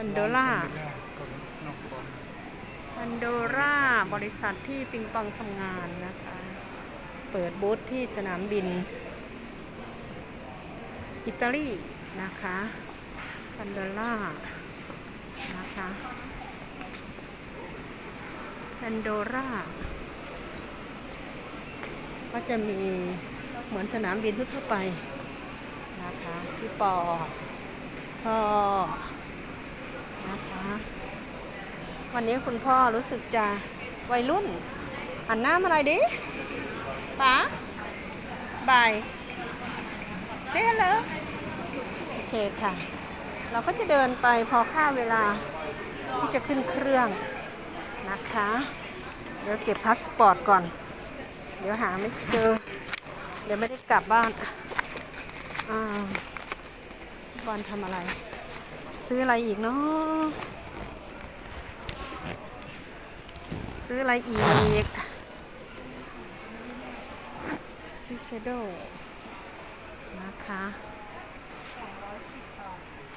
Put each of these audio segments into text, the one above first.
พันโดล่ากับน้องบอลพันโดร่าบริษัทที่ปิงปองทำงานนะคะ เปิดบูธที่สนามบิน อิตาลีนะคะพันโดล่านะคะพันโดร่าก็จะมีเหมือนสนามบินทั่วไปนะคะ ที่ปอพ่อนะคะ วันนี้คุณพ่อรู้สึกจะวัยรุ่นหันหน้ามาอะไรดิป๋าบายเซ่เลยโอเคค่ะ เราก็จะเดินไปพอค่าเวลาที่จะขึ้นเครื่องนะคะ เดี๋ยวเก็บพาสปอร์ตก่อน เดี๋ยวหาไม่เจอ เดี๋ยวไม่ได้กลับบ้านอ่าบอลทำอะไร ซื้ออะไรอีกเนาะ ซื้ออะไรอีกซิเซโดนะคะ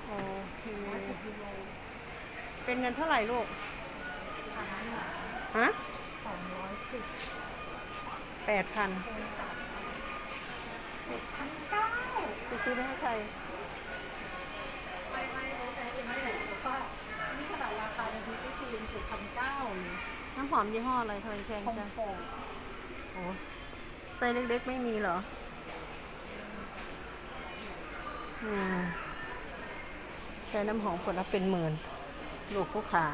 โอเค เป็นเงินเท่าไหร่ลูกฮะสองร้อยสิบแปดพันพันเก้าไปซื้อไปให้ใคร ไม่ไม่ไม่ใช่ไม่ได้แล้วก็นี่ขนาดราคาในพิธีชีนเจ็ดพันเก้าเลย น้ำหอมยี่ห้ออะไรทำไมแพงคอมจังโฟร์โอ้ไส้เล็กๆไม่มีเหรออืมใช้น้ำหอมขวดละเป็นหมื่นลูกผู้ขา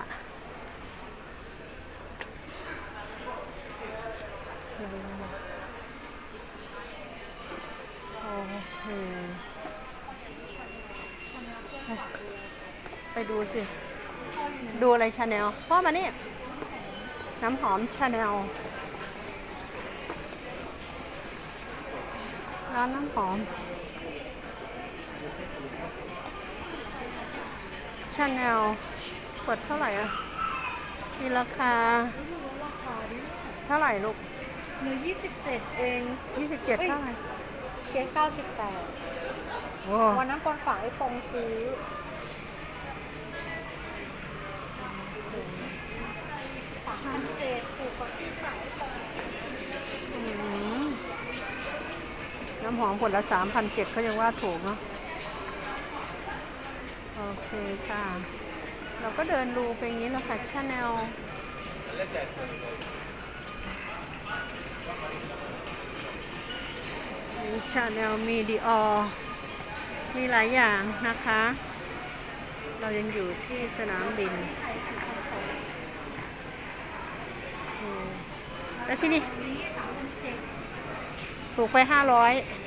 โอเคไปดูสิ ดูอะไรชาแนลพ่อมานี่ น้ำหอมชาแนลร้านน้ำหอมชาแนลเปิดเท่าไหร่อะมีราคาไม่รู้ราคาดิเท่าไหร่ลูกหนูยี่สิบเจ็ดเอง27เท่าไหร่เก๊เก้าสิบแปดโอ้วันนั้นปอนฝากไอ้ปองซื้อ เจ็ดถูกกว่าที่ขายปองอืมน้ำหอมขวดละ3,007เจ็ดเขายังว่าถูกเนาะ โอเคค่ะ เราก็เดินดูไปอย่างนี้แหล้วค่ะชาแนลมีชาแนลมีดีออมีหลายอย่างนะคะ เรายังอยู่ที่สนามบิน แล้วที่นี่นี้สามพันเจ็ดถูกไปห้าร้อยใ